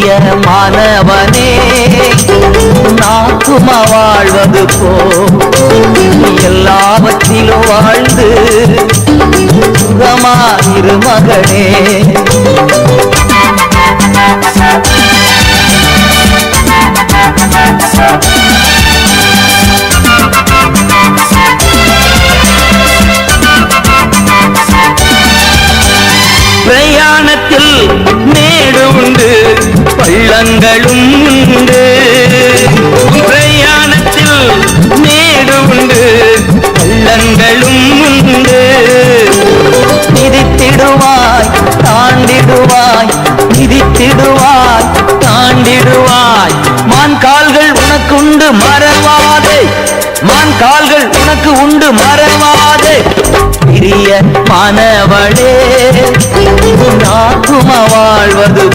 பிரியமானவனே நாக்குமா வாழ்வது போ. எல்லாவற்றிலும் வாழ்ந்து சுகமாயிரு மகனே. பிரயாணத்தில் நேடும் உண்டு உண்டு. பிரயாணத்தில் மேடு உண்டு. பள்ளங்களும் உண்டு. மிதித்திடுவாய் தாண்டிடுவாய் மிதித்திடுவாய் தாண்டிடுவாய். மான் கால்கள் உனக்குண்டு மறவாதே. மான் கால்கள் உனக்கு உண்டு மறவாதே. பிரிய மாணவளே நாக்குமா வாழ்வது